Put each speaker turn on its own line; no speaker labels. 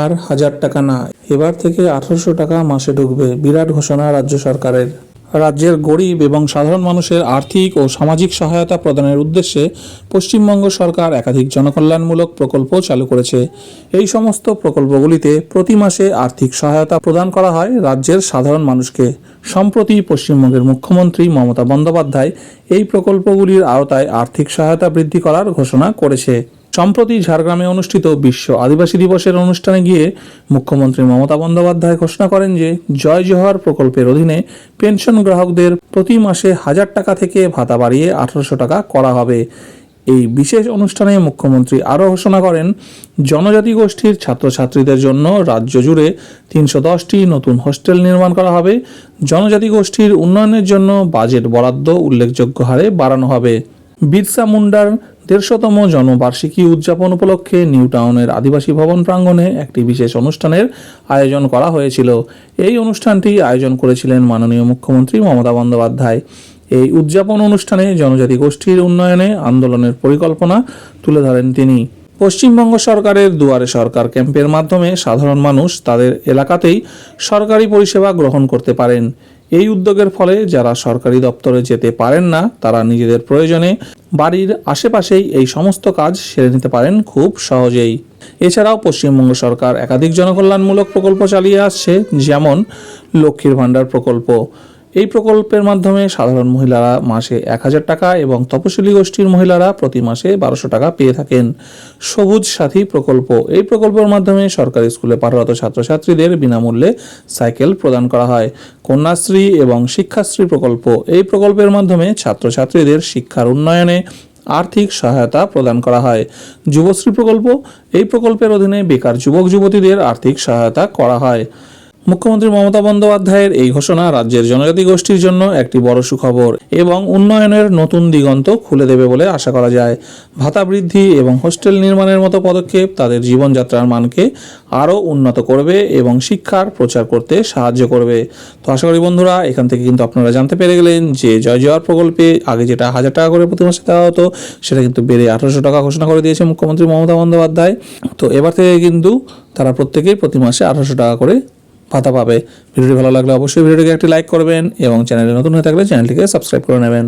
আর হাজার টাকা না। এবার থেকে আঠারোশো টাকা মাসে ঢুকবে বিরাট ঘোষণা রাজ্য সরকারের। রাজ্যের গরিব এবং সাধারণ মানুষের আর্থিক ও সামাজিক সহায়তা প্রদানের উদ্দেশ্যে পশ্চিমবঙ্গ সরকার একাধিক জনকল্যাণমূলক প্রকল্প চালু করেছে। এই সমস্ত প্রকল্পগুলিতে প্রতি মাসে আর্থিক সহায়তা প্রদান করা হয় রাজ্যের সাধারণ মানুষকে। সম্প্রতি পশ্চিমবঙ্গের মুখ্যমন্ত্রী মমতা বন্দ্যোপাধ্যায় এই প্রকল্পগুলির আওতায় আর্থিক সহায়তা বৃদ্ধি করার ঘোষণা করেছে। সম্প্রতি ঝাড়গ্রামে অনুষ্ঠিত বিশ্ব আদিবাসী দিবসের অনুষ্ঠানে গিয়ে মুখ্যমন্ত্রী মমতা বন্দ্যোপাধ্যায় ঘোষণা করেন যে জয় জোহার প্রকল্পের অধীনে পেনশন গ্রাহকদের প্রতি মাসে হাজার টাকা থেকে ভাতা বাড়িয়ে আঠারোশো টাকা করা হবে। এই বিশেষ অনুষ্ঠানে মুখ্যমন্ত্রী আরও ঘোষণা করেন, জনজাতি গোষ্ঠীর ছাত্রছাত্রীদের জন্য রাজ্য জুড়ে তিনশো দশটি নতুন হোস্টেল নির্মাণ করা হবে। জনজাতি গোষ্ঠীর উন্নয়নের জন্য বাজেট বরাদ্দ উল্লেখযোগ্য হারে বাড়ানো হবে। বিরসা মুন্ডার দেড়শোতম জন্মবার্ষিকী উদযাপন উপলক্ষে নিউ টাউনের আদিবাসী ভবন প্রাঙ্গণে একটি বিশেষ অনুষ্ঠানের আয়োজন করা হয়েছিল। এই অনুষ্ঠানটি আয়োজন করেছিলেন মাননীয় মুখ্যমন্ত্রী মমতা বন্দ্যোপাধ্যায়। এই উদযাপন অনুষ্ঠানে জনজাতি গোষ্ঠীর উন্নয়নে আন্দোলনের পরিকল্পনা তুলে ধরেন তিনি। পশ্চিমবঙ্গ সরকারের দুয়ারে সরকার ক্যাম্পের মাধ্যমে সাধারণ মানুষ তাদের এলাকাতেই সরকারি পরিষেবা গ্রহণ করতে পারেন। এই উদ্যোগের ফলে যারা সরকারি দপ্তরে যেতে পারেন না, তারা নিজেদের প্রয়োজনে বাড়ির আশেপাশেই এই সমস্ত কাজ সেরে নিতে পারেন খুব সহজেই। এছাড়াও পশ্চিমবঙ্গ সরকার একাধিক জনকল্যাণমূলক প্রকল্প চালিয়ে আসছে, যেমন লক্ষ্মীর ভাণ্ডার প্রকল্প। এই প্রকল্পের মাধ্যমে সাধারণ মহিলারা মাসে এক হাজার টাকা এবং তপশিলি গোষ্ঠীর মহিলারা প্রতি মাসে বারোশো টাকা পেয়ে থাকেন। সবুজ সাথী প্রকল্প। এই প্রকল্পের মাধ্যমে সরকারি স্কুলে পাঠরত ছাত্রছাত্রীদের বিনামূল্যে সাইকেল প্রদান করা হয়। কন্যাশ্রী এবং শিক্ষাশ্রী প্রকল্প। এই প্রকল্পের মাধ্যমে ছাত্রছাত্রীদের শিক্ষার উন্নয়নে আর্থিক সহায়তা প্রদান করা হয়। যুবশ্রী প্রকল্প। এই প্রকল্পের অধীনে বেকার যুবক যুবতীদের আর্থিক সহায়তা করা হয়। মুখ্যমন্ত্রী মমতা বন্দ্যোপাধ্যায়ের এই ঘোষণা রাজ্যের জনজাতি গোষ্ঠীর জন্য একটি বড় সুখবর এবং উন্নয়নের নতুন দিগন্ত খুলে দেবে বলে আশা করা যায়। ভাতা বৃদ্ধি এবং হোস্টেল নির্মাণের মতো পদক্ষেপ তাদের জীবনযাত্রার মানকে আরও উন্নত করবে এবং শিক্ষার প্রচার করতে সাহায্য করবে। তো আশা করি বন্ধুরা, এখান থেকে কিন্তু আপনারা জানতে পেরে গেলেন যে জয় জোয়ার প্রকল্পে আগে যেটা হাজার টাকা করে প্রতি মাসে দেওয়া হতো, সেটা কিন্তু বেড়ে আঠারোশো টাকা ঘোষণা করে দিয়েছে মুখ্যমন্ত্রী মমতা বন্দ্যোপাধ্যায়। তো এবার থেকে কিন্তু তারা প্রত্যেকেই প্রতি মাসে আঠারোশো টাকা করে ভাতা পাবে। ভিডিওটি ভালো লাগলে অবশ্যই ভিডিওটিকে একটি লাইক করবেন এবং চ্যানেলে নতুন হয়ে থাকলে চ্যানেলটিকে সাবস্ক্রাইব করে নেবেন।